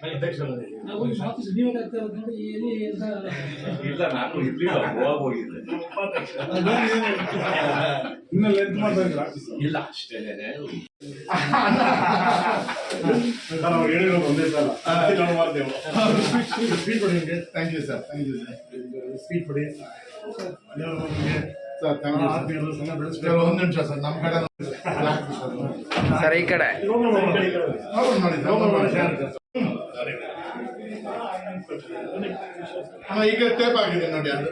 ನಾವು ಹೋಗಿ ವಾಪಸ್ ನೀವು ಅಂತ ಇಲ್ಲ ನಾನು ಇರ್ಲಿಲ್ಲ ಗೋವಾಗ್ ಹೋಗಿದ್ದೆ. ಇನ್ನು ಲೆಂತ್ ಮಾಡ್ತಾ ಇಲ್ಲ ಅಷ್ಟೇ ಸರ್ ಅವ್ರು ಹೇಳಿರೋದು ಒಂದೇ ಸಲ. ಮಾಡ್ತೇವೆ. ಕೊಡಿ thank you sir thank you sir sweet ಕೊಡಿ. ದೇವರು ನಮಗೆ ಸರ್ ಥ್ಯಾಂಕ್ ಯು ಸರ್ ಒಂದು ನಿಮಿಷ ಸರ್ ನಮ್ಮ ಕಡೆ ಸರ್ ಈ ಕಡೆ. ಈಗ ಟೇಪ್ ಆಗಿದೆ ನೋಡಿ ಅದು.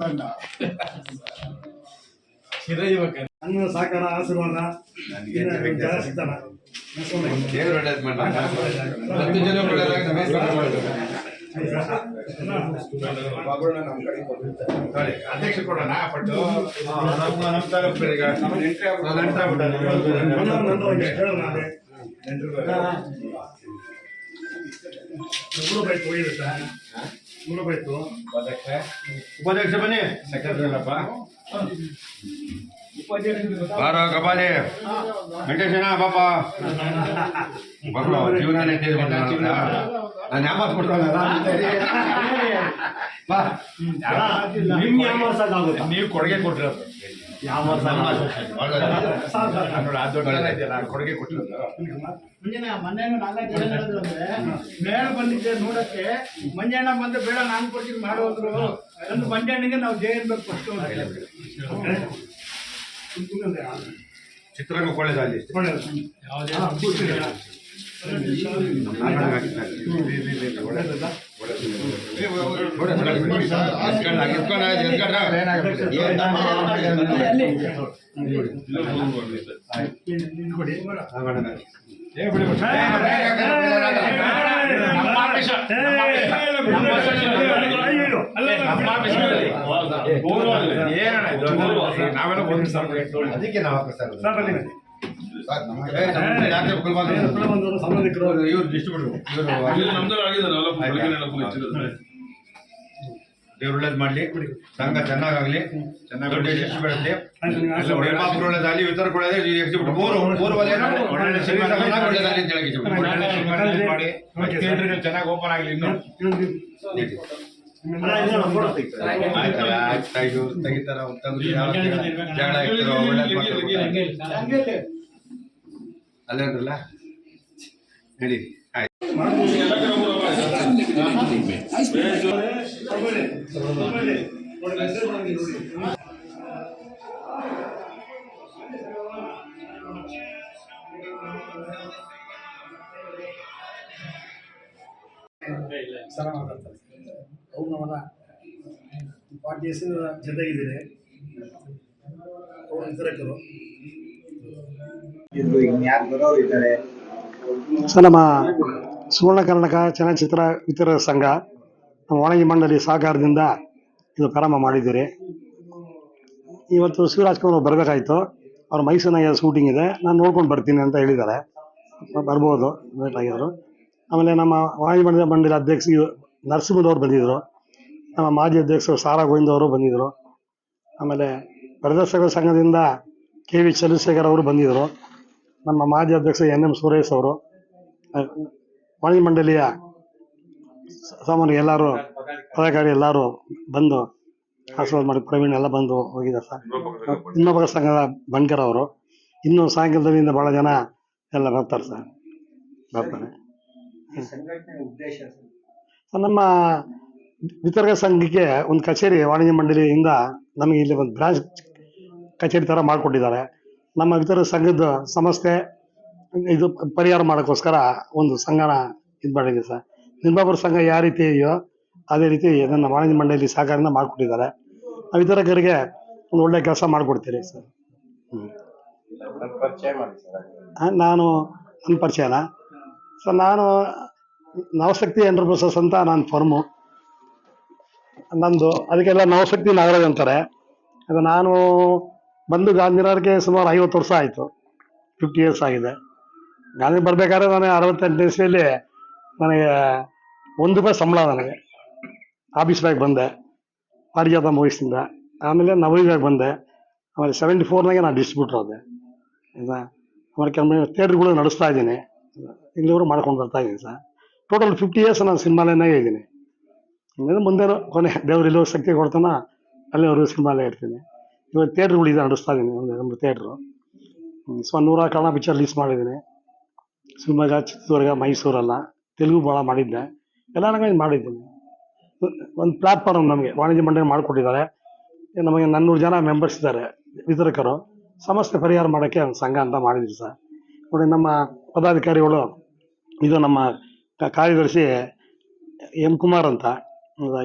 ಅಲ್ಲ. ಅನ್ನ ಸಾಕಾರ ಆಶೀರ್ವಾದ ಜನ ದೇವ್ರು ಒಳ್ಳೇದ್. ಹತ್ತು ಅಧ್ಯಕ್ಷ ಕೊಡೋಣ ಪಟ್ಟು. ಎಂಟ್ರಿ ಬೈಕು ಉಪಾಧ್ಯಕ್ಷ. ಬನ್ನಿ. ಸೆಕ್ರೆಟರಿ ಅಲ್ಲಪ್ಪ. ಬಾರೋ ಕಪಾಲಿ. ವೆಂಕಟೇಶನ ಪಾಪ ಮಕ್ಕಳು ಜೀವನನೇ ತೀರಿ ನಾನು ಯಾಮಾಸ್ ನಿಮ್ಗೆ ಆಗುತ್ತೆ? ನೀವು ಕೊಡುಗೆ ಕೊಟ್ಟಿರೋ ಇದೆಯಲ್ಲ ಕೊಡುಗೆ ಕೊಟ್ಟಿರೋದು. ಮುಂಜಾನೆ ಮೊನ್ನೆ ನಾಲ್ಕು ಜನ ಹೇಳಿದ್ರು ಅಂದ್ರೆ ಮೇಳ ಬಂದಿದ್ದೆ ನೋಡಕ್ಕೆ ಮಂಜಣ್ಣ ಬಂದು ಬೇಡ ನಾನು ಕೊಡ್ತೀನಿ ಮಾಡೋದ್ರು ಒಂದು ಮಂಜಣ್ಣಿಗೆ ನಾವು ಜಯ ಅನ್ಬೇಕು ಫಸ್ಟ್ ಚಿತ್ರರಂಗ ಒಳ್ಳೇದಾಗಲಿ ಕೊಡಿ ನಾವೆಲ್ಲ ಒಂದು ಅದಕ್ಕೆ ನಾವು ಸಂಬಂಧಿಕರು ಇವ್ರು ಡಿಸ್ಟ್ರಿಬ್ಯೂಟರ್ ದೇವ್ರು ಒಳ್ಳೇದ್ ಮಾಡ್ಲಿ. ಸಂಘ ಚೆನ್ನಾಗಾಗ್ಲಿ. ಚೆನ್ನಾಗಿ ದೊಡ್ಡ ಯಶಸ್ಸು ಬೆಳೆಸ್ಲಿ. ನಿರ್ಮಾಪುರ ಒಳ್ಳೇದಾಗಲಿ ವಿತರಕ ಒಳ್ಳೇದಾಗಲಿ ಎಕ್ಸಿಬಿಟ್ ಮೂರು ಮೂರು ವಲಯನ ಒಳ್ಳೆ ಸಿರಿ ಸಂಘನ ಒಳ್ಳೇದಾಗಲಿ ಅಂತ ಹೇಳಿ ಮಾಡಿ. ಚೆನ್ನಾಗಿ ಓಪನ್ ಆಗ್ಲಿ ಇನ್ನು. ತೆಗಿತಾರ. ಜಗಳ ಇರ್ತಾರೋ. ಅಲ್ಲೇನ್ರಲ್ಲ ಹೇಳಿ ಆಯ್ತು. ಸಲ ಮಾತಾಡ್ತಾರೆ. ಅವ್ರು ನಮ್ಮನ್ನ ಫಾರ್ಟಿ ಇಯರ್ಸ್ ಜೊತೆಗಿದ್ದೀರಿ ಅವ್ರ ವಿತರಕರು ಸರ್ ನಮ್ಮ ಸುವರ್ಣ ಕರ್ನಾಟಕ ಚಲನಚಿತ್ರ ವಿತರ ಸಂಘ ನಮ್ಮ ವಾಣಿಜ್ಯ ಮಂಡಳಿ ಸಹಕಾರದಿಂದ ಇದು ಪ್ರಾರಂಭ ಮಾಡಿದ್ದೀರಿ. ಇವತ್ತು ಶಿವರಾಜ್ ಕುಮಾರ್ ಬರಬೇಕಾಯ್ತು. ಅವ್ರ ಮೈಸೂರಿನಾಗ ಶೂಟಿಂಗ್ ಇದೆ ನಾನು ನೋಡ್ಕೊಂಡು ಬರ್ತೀನಿ ಅಂತ ಹೇಳಿದ್ದಾರೆ. ಬರ್ಬೋದು ಲೇಟ್ ಆಗಿದ್ರು. ಆಮೇಲೆ ನಮ್ಮ ವಾಣಿಜ್ಯ ಮಂಡಳಿ ಮಂಡಳಿ ಅಧ್ಯಕ್ಷ ನರಸಿಂಹದವ್ರು ಬಂದಿದ್ದರು ನಮ್ಮ ಮಾಜಿ ಅಧ್ಯಕ್ಷರು ಸಾರಾ ಗೋವಿಂದ ಅವರು ಬಂದಿದ್ದರು ಆಮೇಲೆ ಪ್ರದರ್ಶಕ ಸಂಘದಿಂದ ಕೆ ವಿ ಚಂದ್ರಶೇಖರ್ ಅವರು ಬಂದಿದ್ದರು ನಮ್ಮ ಮಾಜಿ ಅಧ್ಯಕ್ಷ ಎನ್ ಎಂ ಸುರೇಶ್ ಅವರು ವಾಣಿ ವಾಣಿಜ್ಯ ಮಂಡಳಿಯ ಸಾಮಾನ್ಯ ಎಲ್ಲರೂ ಪದಾಧಿಕಾರಿ ಎಲ್ಲರೂ ಬಂದು ಆಶೀರ್ವಾದ ಮಾಡಿ ಪ್ರವೀಣ್ ಎಲ್ಲ ಬಂದು ಹೋಗಿದ್ದಾರೆ ಸರ್. ಇನ್ನೊಬ್ಬರ ಸಂಘದ ಬಣ್ಕರ್ ಅವರು. ಇನ್ನು ಸಾಯಂಕಾಲದಿಂದ ಬಹಳ ಜನ ಎಲ್ಲ ಬರ್ತಾರೆ ಸರ್. ಬರ್ತಾರೆ. ನಮ್ಮ ವಿತರಕ ಸಂಘಕ್ಕೆ ಒಂದು ಕಚೇರಿ ವಾಣಿಜ್ಯ ಮಂಡಳಿಯಿಂದ ನಮಗೆ ಇಲ್ಲಿ ಒಂದು ಬ್ರಾಂಚ್ ಕಚೇರಿ ಥರ ಮಾಡಿಕೊಟ್ಟಿದ್ದಾರೆ. ನಮ್ಮ ವಿತರಕ ಸಂಘದ ಸಮಸ್ಯೆ ಇದು ಪರಿಹಾರ ಮಾಡೋಕ್ಕೋಸ್ಕರ ಒಂದು ಸಂಘನ ಇದು ಮಾಡಿದೆ ಸರ್. ನಿರ್ಮಾಪುರ ಸಂಘ ಯಾವ ರೀತಿ ಇದೆಯೋ ಅದೇ ರೀತಿ ನನ್ನ ವಾಣಿಜ್ಯ ಮಂಡಳಿ ಸಹಕಾರದಿಂದ ಮಾಡಿಕೊಟ್ಟಿದ್ದಾರೆ. ನಾವು ವಿತರಕರಿಗೆ ಒಂದು ಒಳ್ಳೆ ಕೆಲಸ ಮಾಡಿಕೊಡ್ತೀರಿ ಸರ್. ಹ್ಞೂ ನಾನು ನನ್ನ ಪರಿಚಯನ? ಸರ್ ನಾನು ನವಶಕ್ತಿ ಎಂಟರ್ಪ್ರೈಸಸ್ ಅಂತ ನಾನು ಫರ್ಮು ನಂದು, ಅದಕ್ಕೆಲ್ಲ ನವಶಕ್ತಿ ನಾಗರಾಜ್ ಅಂತಾರೆ. ಅದು ನಾನು ಬಂದು ಗಾಂಧಿನಗರಕ್ಕೆ ಸುಮಾರು ಐವತ್ತು ವರ್ಷ ಆಯಿತು. ಫಿಫ್ಟಿ ಇಯರ್ಸ್ ಆಗಿದೆ. ಗಾಂಧಿ ಬರಬೇಕಾದ್ರೆ ನಾನು ಅರವತ್ತೆಂಟು ದಿವಸದಲ್ಲಿ ನನಗೆ ಒಂದು ರೂಪಾಯಿ ಸಂಬಳ ನನಗೆ. ಆಫೀಸ್ ಬ್ಯಾಗ್ ಬಂದೆ. ಪಾರಿಜಾತ ಮೂವೀಸಿಂದ ಆಮೇಲೆ ನವೀನಾಗ ಬಂದೆ. ಆಮೇಲೆ ಸೆವೆಂಟಿ ಫೋರ್ನಾಗೆ ನಾನು ಡಿಸ್ಟ್ರಿಬ್ಯೂಟ್ರ್ ಆದೆ ಆಮೇಲೆ ಕೆಲವು ಥಿಯೇಟ್ರ್ಗಳು ನಡೆಸ್ತಾ ಇದ್ದೀನಿ. ಇಲ್ಲಿವರು ಮಾಡ್ಕೊಂಡು ಬರ್ತಾ ಇದ್ದೀನಿ ಸರ್. ಟೋಟಲ್ ಫಿಫ್ಟಿ ಇಯರ್ಸ್ ನಾನು ಸಿನಿಮಾಲೇನಾಗೆ ಇದ್ದೀನಿ. ಮುಂದೆ ಕೊನೆ ದೇವ್ರು ಇಲ್ಲೋ ಶಕ್ತಿ ಕೊಡ್ತಾನ ಅಲ್ಲಿವರೆಗೂ ಸಿನಿಮಾಲೇ ಇರ್ತೀನಿ. ಇವಾಗ ಥಿಯೇಟ್ರ್ಗಳಿದೆ ನಡೆಸ್ತಾ ಇದ್ದೀನಿ, ಒಂದು ನಮ್ಮ ಥಿಯೇಟ್ರು ಸೊ ನೂರ ಕನ್ನಡ ಪಿಕ್ಚರ್ ರಿಲೀಸ್ ಮಾಡಿದ್ದೀನಿ. ಶಿವಮೊಗ್ಗ ಚಿತ್ರದುರ್ಗ, ಮೈಸೂರೆಲ್ಲ, ತೆಲುಗು ಭಾಳ ಮಾಡಿದ್ದೆ. ಎಲ್ಲ ನಾನು ಮಾಡಿದ್ದೀನಿ. ಒಂದು ಪ್ಲಾಟ್ಫಾರ್ಮ್ ನಮಗೆ, ವಾಣಿಜ್ಯ ಮಂಡಳಿ ಮಾಡಿಕೊಟ್ಟಿದ್ದಾರೆ. ನಮಗೆ ನಾನ್ನೂರು ಜನ ಮೆಂಬರ್ಸ್ ಇದ್ದಾರೆ, ವಿತರಕರು. ಸಮಸ್ಯೆ ಪರಿಹಾರ ಮಾಡೋಕ್ಕೆ ಒಂದು ಸಂಘ ಅಂತ ಮಾಡಿದ್ವಿ ಸರ್. ನೋಡಿ, ನಮ್ಮ ಪದಾಧಿಕಾರಿಗಳು, ಇದು ನಮ್ಮ ಕಾರ್ಯದರ್ಶಿ ಎಂ ಕುಮಾರ್ ಅಂತ.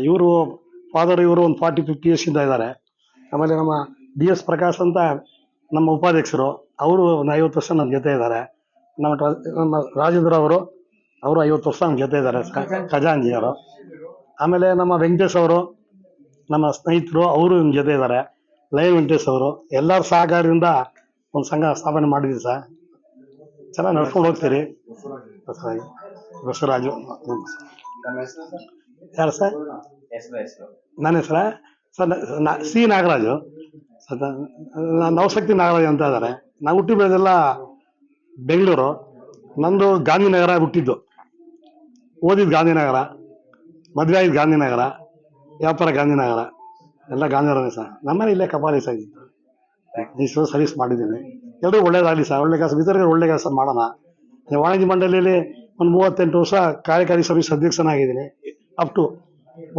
ಇವರು ಫಾದರ್ ಇವರು ಒಂದು ಫಾರ್ಟಿ ಫಿಫ್ಟಿ ಇಯರ್ಸಿಂದ ಇದ್ದಾರೆ. ಆಮೇಲೆ ನಮ್ಮ ಡಿ ಎಸ್ ಪ್ರಕಾಶ್ ಅಂತ ನಮ್ಮ ಉಪಾಧ್ಯಕ್ಷರು, ಅವರು ಒಂದು ಐವತ್ತು ವರ್ಷ ನನ್ನ ಜೊತೆ ಇದ್ದಾರೆ. ನಮ್ಮ ನಮ್ಮ ರಾಜೇಂದ್ರ ಅವರು ಅವರು ಐವತ್ತು ವರ್ಷ ನಮ್ಮ ಜೊತೆ ಇದ್ದಾರೆ ಕ- ಖಜಾಂಜಿ ಅವರು. ಆಮೇಲೆ ನಮ್ಮ ವೆಂಕಟೇಶ್ ಅವರು, ನಮ್ಮ ಸ್ನೇಹಿತರು, ಅವರು ನಮ್ಮ ಜೊತೆ ಇದ್ದಾರೆ. ಲೈವ್ ವೆಂಕಟೇಶ್ ಅವರು, ಎಲ್ಲರ ಸಹಕಾರದಿಂದ ಒಂದು ಸಂಘ ಸ್ಥಾಪನೆ ಮಾಡಿದ್ವಿ ಸರ್. ಚೆನ್ನಾಗಿ ನಡ್ಕೊಂಡು ಹೋಗ್ತೀರಿ. ಬಸವರಾಜ್. ಯಾರು ಸರ್ ನನ್ನ ಹೆಸರ ಸರ್ ಸಿ ನಾಗರಾಜು ನವಶಕ್ತಿ ನಾಗರಾಜ್ ಅಂತ ಇದ್ದಾರೆ ನಾವು ಹುಟ್ಟಿ ಬೆಳೆದೆಲ್ಲ ಬೆಂಗಳೂರು ನಂದು ಗಾಂಧಿನಗರ ಹುಟ್ಟಿದ್ದು ಓದಿದ್ದು ಗಾಂಧಿನಗರ ಮದುವೆ ಆಗಿದ್ದು ಗಾಂಧಿನಗರ ವ್ಯಾಪಾರ ಗಾಂಧಿನಗರ ಎಲ್ಲ ಗಾಂಧಿನಗರನೇ ಸರ್ ನಮ್ಮನೆ ಇಲ್ಲೇ ಕಪಾಲಿ ಸರ್ ಇಷ್ಟು ಸರ್ವಿಸ್ ಮಾಡಿದ್ದೀನಿ ಎಲ್ಲರೂ ಒಳ್ಳೇದಾಗಲಿ ಸರ್ ಒಳ್ಳೆ ಕೆಲಸ ವಿತರಕರು ಒಳ್ಳೆ ಕೆಲಸ ಮಾಡೋಣ ವಾಣಿಜ್ಯ ಮಂಡಳಿಯಲ್ಲಿ ಒಂದು ಮೂವತ್ತೆಂಟು ವರ್ಷ ಕಾರ್ಯಕಾರಿ ಸಮಿತಿ ಅಧ್ಯಕ್ಷನಾಗಿದ್ದೀನಿ ಅಪ್ ಟು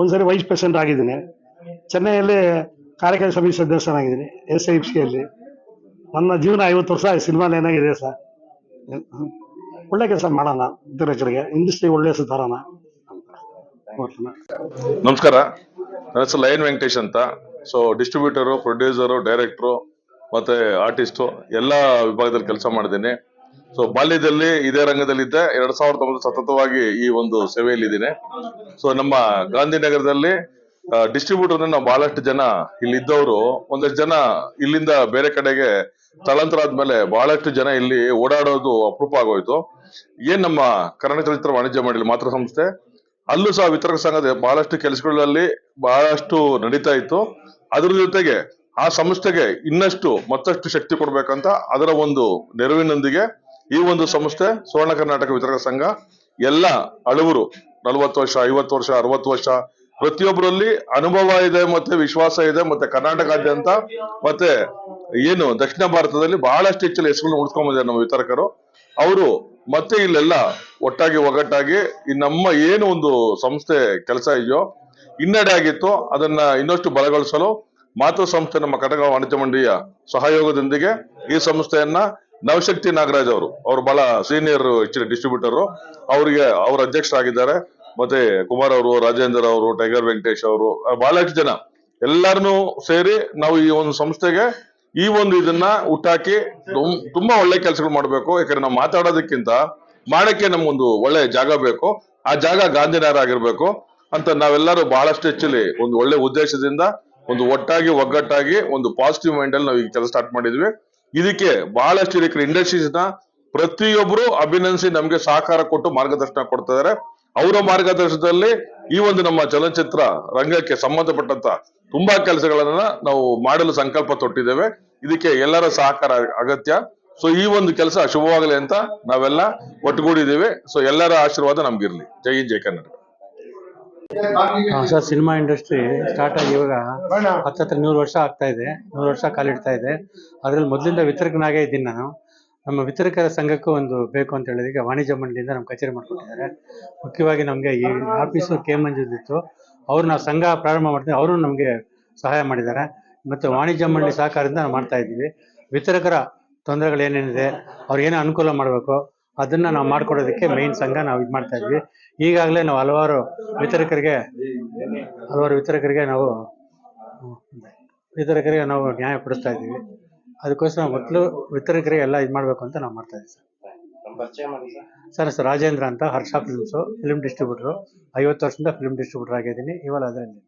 ಒಂದ್ಸರಿ ವೈಸ್ ಪ್ರೆಸಿಡೆಂಟ್ ಆಗಿದ್ದೀನಿ. ಚೆನ್ನೈಯಲ್ಲಿ ಕಾರ್ಯಕಾರಿ ಸಮಿತಿ ಸದಸ್ಯನಾಗಿದ್ದೀನಿ ಎಸ್ ಐ ಸಿಯಲ್ಲಿ ನನ್ನ ಜೀವನ ಐವತ್ತು ವರ್ಷ ಸಿನಿಮಾ ಏನಾಗಿದೆ ಸರ್. ಒಳ್ಳೆ ಕೆಲಸ ಮಾಡೋಣ ವಿತರಕರಿಗೆ ಇಂಡಸ್ಟ್ರಿ ಒಳ್ಳೆ ಹೆಸರು ತರೋಣ ನಮಸ್ಕಾರ. ನನ್ನ ಹೆಸರು ಲಯನ್ ವೆಂಕಟೇಶ್ ಅಂತ. ಸೊ ಡಿಸ್ಟ್ರಿಬ್ಯೂಟರು ಪ್ರೊಡ್ಯೂಸರು ಡೈರೆಕ್ಟ್ರು ಮತ್ತೆ ಆರ್ಟಿಸ್ಟು ಎಲ್ಲ ವಿಭಾಗದಲ್ಲಿ ಕೆಲಸ ಮಾಡಿದ್ದೀನಿ. ಸೊ ಬಾಲ್ಯದಲ್ಲಿ ಇದೇ ರಂಗದಲ್ಲಿದ್ದೆ ಎರಡ್ ಸಾವಿರದ ಒಂಬತ್ತು ಸತತವಾಗಿ ಈ ಒಂದು ಸೇವೆಯಲ್ಲಿದ್ದೀನಿ. ಸೊ ನಮ್ಮ ಗಾಂಧಿನಗರದಲ್ಲಿ ಡಿಸ್ಟ್ರಿಬ್ಯೂಟರ್ ನಾವು ಬಹಳಷ್ಟು ಜನ ಇಲ್ಲಿ ಇದ್ದವರು ಒಂದಷ್ಟು ಜನ ಇಲ್ಲಿಂದ ಬೇರೆ ಕಡೆಗೆ ಸ್ಥಳಾಂತರ ಆದ್ಮೇಲೆ ಬಹಳಷ್ಟು ಜನ ಇಲ್ಲಿ ಓಡಾಡೋದು ಅಪರೂಪ ಆಗೋಯ್ತು. ಏನ್ ನಮ್ಮ ಕರ್ನಾಟಕ ಚಲನಚಿತ್ರ ವಾಣಿಜ್ಯ ಮಂಡಳಿ ಮಾತೃ ಸಂಸ್ಥೆ, ಅಲ್ಲೂ ಸಹ ವಿತರಕ ಸಂಘದ ಬಹಳಷ್ಟು ಕೆಲಸಗಳಲ್ಲಿ ಬಹಳಷ್ಟು ನಡೀತಾ ಇತ್ತು. ಅದ್ರ ಜೊತೆಗೆ ಆ ಸಂಸ್ಥೆಗೆ ಇನ್ನಷ್ಟು ಮತ್ತಷ್ಟು ಶಕ್ತಿ ಕೊಡ್ಬೇಕಂತ ಅದರ ಒಂದು ನೆರವಿನೊಂದಿಗೆ ಈ ಒಂದು ಸಂಸ್ಥೆ ಸುವರ್ಣ ಕರ್ನಾಟಕ ವಿತರಕ ಸಂಘ, ಎಲ್ಲ ಅಳುವರು ನಲವತ್ತು ವರ್ಷ, ಐವತ್ತು ವರ್ಷ, ಅರವತ್ತು ವರ್ಷ, ಪ್ರತಿಯೊಬ್ಬರಲ್ಲಿ ಅನುಭವ ಇದೆ ಮತ್ತೆ ವಿಶ್ವಾಸ ಇದೆ ಮತ್ತೆ ಕರ್ನಾಟಕಾದ್ಯಂತ ಮತ್ತೆ ಏನು ದಕ್ಷಿಣ ಭಾರತದಲ್ಲಿ ಬಹಳಷ್ಟು ಹೆಚ್ಚಿನ ಹೆಸರುಗಳನ್ನು ಉಳಿಸ್ಕೊಂಡ್ ನಮ್ಮ ವಿತರಕರು. ಅವರು ಮತ್ತೆ ಇಲ್ಲೆಲ್ಲ ಒಟ್ಟಾಗಿ ಒಗ್ಗಟ್ಟಾಗಿ ಈ ನಮ್ಮ ಏನು ಒಂದು ಸಂಸ್ಥೆ ಕೆಲಸ ಇದೆಯೋ, ಹಿನ್ನಡೆ ಆಗಿತ್ತು, ಅದನ್ನ ಇನ್ನಷ್ಟು ಬಲಗೊಳಿಸಲು ಮಾತೃ ಸಂಸ್ಥೆ ನಮ್ಮ ಕಟಕ ವಾಣಿಜ್ಯ ಮಂಡಳಿಯ ಸಹಯೋಗದೊಂದಿಗೆ ಈ ಸಂಸ್ಥೆಯನ್ನ ನವಶಕ್ತಿ ನಾಗರಾಜ್ ಅವರು ಅವರು ಬಹಳ ಸೀನಿಯರ್ ಹೆಚ್ಚಿನ ಡಿಸ್ಟ್ರಿಬ್ಯೂಟರ್ ಅವರಿಗೆ ಅವ್ರ ಅಧ್ಯಕ್ಷರಾಗಿದ್ದಾರೆ ಮತ್ತೆ ಕುಮಾರ್ ಅವರು, ರಾಜೇಂದ್ರ ಅವರು, ಟೈಗರ್ ವೆಂಕಟೇಶ್ ಅವರು ಬಹಳಷ್ಟು ಜನ. ಎಲ್ಲಾರನು ಸೇರಿ ನಾವು ಈ ಒಂದು ಸಂಸ್ಥೆಗೆ ಈ ಒಂದು ಇದನ್ನ ಹುಟ್ಟಾಕಿ ತುಂಬಾ ಒಳ್ಳೆ ಕೆಲಸಗಳು ಮಾಡಬೇಕು. ಯಾಕಂದ್ರೆ ನಾವು ಮಾತಾಡೋದಕ್ಕಿಂತ ಮಾಡಕ್ಕೆ ನಮ್ಗೊಂದು ಒಳ್ಳೆ ಜಾಗ ಬೇಕು. ಆ ಜಾಗ ಗಾಂಧಿನಗರ ಆಗಿರ್ಬೇಕು ಅಂತ ನಾವೆಲ್ಲರೂ ಬಹಳಷ್ಟು ಹೆಚ್ಚಲಿ ಒಂದು ಒಳ್ಳೆ ಉದ್ದೇಶದಿಂದ, ಒಂದು ಒಟ್ಟಾಗಿ, ಒಗ್ಗಟ್ಟಾಗಿ, ಒಂದು ಪಾಸಿಟಿವ್ ಮೈಂಡ್ ಅಲ್ಲಿ ನಾವು ಈ ಕೆಲಸ ಸ್ಟಾರ್ಟ್ ಮಾಡಿದ್ವಿ. ಇದಕ್ಕೆ ಬಹಳಷ್ಟು ಇದಕ್ಕೆ ಇಂಡಸ್ಟ್ರೀಸ್ನ ಪ್ರತಿಯೊಬ್ಬರು ಅಭಿನಂದಿಸಿ ನಮ್ಗೆ ಸಹಕಾರ ಕೊಟ್ಟು ಮಾರ್ಗದರ್ಶನ ಕೊಡ್ತಾ ಇದಾರೆ. ಅವರ ಮಾರ್ಗದರ್ಶನದಲ್ಲಿ ಈ ಒಂದು ನಮ್ಮ ಚಲನಚಿತ್ರ ರಂಗಕ್ಕೆ ಸಂಬಂಧಪಟ್ಟಂತ ತುಂಬಾ ಕೆಲಸಗಳನ್ನ ನಾವು ಮಾಡಲು ಸಂಕಲ್ಪ ತೊಟ್ಟಿದ್ದೇವೆ. ಇದಕ್ಕೆ ಎಲ್ಲರ ಸಹಕಾರ ಅಗತ್ಯ. ಸೊ ಈ ಒಂದು ಕೆಲಸ ಶುಭವಾಗಲಿ ಅಂತ ನಾವೆಲ್ಲ ಒಟ್ಟುಗೂಡಿದ್ದೇವೆ. ಸೊ ಎಲ್ಲರ ಆಶೀರ್ವಾದ ನಮ್ಗಿರ್ಲಿ. ಜೈ ಜೈ Kannada sir cinema industry start ಆಗಿ ಇವಾಗ ಹತ್ತತ್ರ ನೂರು ವರ್ಷ ಆಗ್ತಾ ಇದೆ. ನೂರು ವರ್ಷ ಕಾಲಿಡ್ತಾ ಇದೆ. ಅದ್ರಲ್ಲಿ ಮೊದಲಿಂದ ವಿತರಕನಾಗೇ ಇದ್ದೀನಿ ನಾನು. ನಮ್ಮ ವಿತರಕರ ಸಂಘಕ್ಕೂ ಒಂದು ಬೇಕು ಅಂತ ಹೇಳಿದಕ್ಕೆ ವಾಣಿಜ್ಯ ಮಂಡಳಿಯಿಂದ ನಮ್ಮ ಕಚೇರಿ ಮಾಡ್ಕೊಂಡಿದ್ದಾರೆ ಮುಖ್ಯವಾಗಿ ನಮಗೆ ಈ ಆಫೀಸು ಕೆ ಮಂಜುದಿತ್ತು. ಅವ್ರು ನಾವು ಸಂಘ ಪ್ರಾರಂಭ ಮಾಡ್ತೀವಿ ಅವರು ನಮಗೆ ಸಹಾಯ ಮಾಡಿದ್ದಾರೆ. ಮತ್ತು ವಾಣಿಜ್ಯ ಮಂಡಳಿ ಸಹಕಾರದಿಂದ ನಾವು ಮಾಡ್ತಾ ಇದ್ದೀವಿ. ವಿತರಕರ ತೊಂದರೆಗಳು ಏನೇನಿದೆ ಅವ್ರಿಗೇನು ಅನುಕೂಲ ಮಾಡಬೇಕು ಅದನ್ನ ನಾವು ಮಾಡ್ಕೊಡೋದಕ್ಕೆ ಮೇನ್ ಸಂಘ ನಾವು ಇದು ಮಾಡ್ತಾ ಇದ್ವಿ. ಈಗಾಗಲೇ ನಾವು ಹಲವಾರು ವಿತರಕರಿಗೆ ಹಲವಾರು ವಿತರಕರಿಗೆ ನಾವು ವಿತರಕರಿಗೆ ನಾವು ನ್ಯಾಯ ಕೊಡಿಸ್ತಾ ಇದ್ದೀವಿ. ಅದಕ್ಕೋಸ್ಕರ ಮೊದಲು ವಿತರಕರಿಗೆ ಎಲ್ಲ ಇದು ಮಾಡಬೇಕು ಅಂತ ನಾವು ಮಾಡ್ತಾ ಇದ್ದೀವಿ, ಸರ್. ಸರ್ ಸರ್, ರಾಜೇಂದ್ರ ಅಂತ ಹರ್ಷ ಫಿಲ್ಮ್ಸು, ಫಿಲ್ಮ್ ಡಿಸ್ಟ್ರಿಬ್ಯೂಟ್ರು. ಐವತ್ತು ವರ್ಷದಿಂದ ಫಿಲ್ಮ್ ಡಿಸ್ಟ್ರಿಬ್ಯೂಟರ್ ಆಗಿದ್ದೀನಿ. ಇವಾಗ ಅದರಲ್ಲಿ.